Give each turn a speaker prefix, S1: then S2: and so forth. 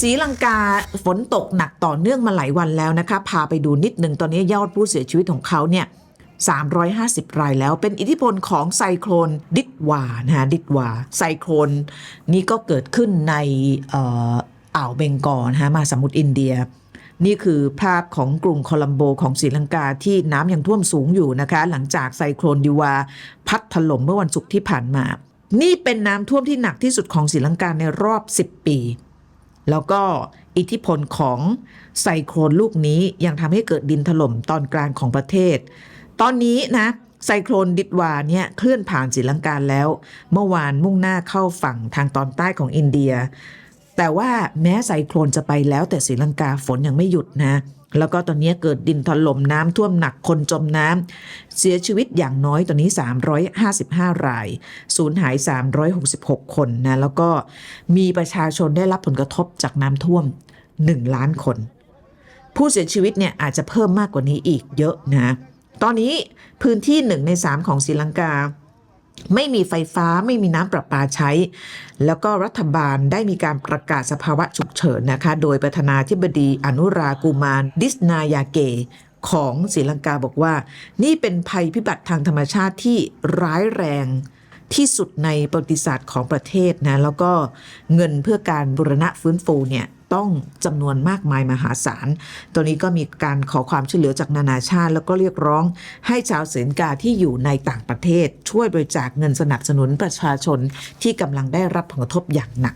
S1: ศรีลังกาฝนตกหนักต่อเนื่องมาหลายวันแล้วนะคะพาไปดูนิดหนึ่งตอนนี้ยอดผู้เสียชีวิตของเขาเนี่ย350 รายแล้วเป็นอิทธิพลของไซโคลนดิดวานะฮะดิดวาไซโคลนนี้ก็เกิดขึ้นในอ่ออ่าวเบงกอลนะฮะมาสมุทรอินเดีย นี่คือภาพของกรุงโคลัมโบของศรีลังกาที่น้ำยังท่วมสูงอยู่นะคะ หลังจากไซโคลนดิวา พัดถล่มเมื่อวันศุกร์ที่ผ่านมา นี่เป็นน้ำท่วมที่หนักที่สุดของศรีลังกาในรอบ 10 ปี แล้วก็อิทธิพลของไซโคลนลูกนี้ยังทำให้เกิดดินถล่มตอนกลางของประเทศ ตอนนี้นะไซโคลนดิดวาเนี่ยเคลื่อนผ่านศรีลังกาแล้ว เมื่อวานมุ่งหน้าเข้าฝั่งทางตอนใต้ของอินเดีย แต่ว่าแม้ไซโคลนจะไปแล้วแต่ศรีลังกาฝนยังไม่หยุดนะ แล้วก็ตอนนี้เกิดดินถล่มน้ำท่วมหนักคนจมน้ำเสียชีวิตอย่างน้อยตอนนี้ 355 ราย สูญหาย 366 คนนะ แล้วก็มีประชาชนได้รับผลกระทบจากน้ำท่วม 1 ล้านคน ผู้เสียชีวิตเนี่ยอาจจะเพิ่มมากกว่านี้อีกเยอะนะ ตอนนี้พื้นที่หนึ่งในสามของศรีลังกา ไม่มีไฟฟ้าไม่มีน้ำประปาใช้ แล้วก็รัฐบาลได้มีการประกาศสภาวะฉุกเฉินนะคะ โดยประธานาธิบดีอนุรากูมารดิสนายาเกของศรีลังกาบอกว่า นี่เป็นภัยพิบัติทางธรรมชาติที่ร้ายแรงที่สุดในประวัติศาสตร์ของประเทศนะ แล้วก็เงินเพื่อการบูรณะฟื้นฟูเนี่ย ต้องจำนวนมากมายมหาศาล ตัวนี้ก็มีการขอความช่วยเหลือจากนานาชาติ แล้วก็เรียกร้องให้ชาวเสนกาที่อยู่ในต่างประเทศ ช่วยบริจาคเงินสนับสนุนประชาชนที่กำลังได้รับผลกระทบอย่างหนัก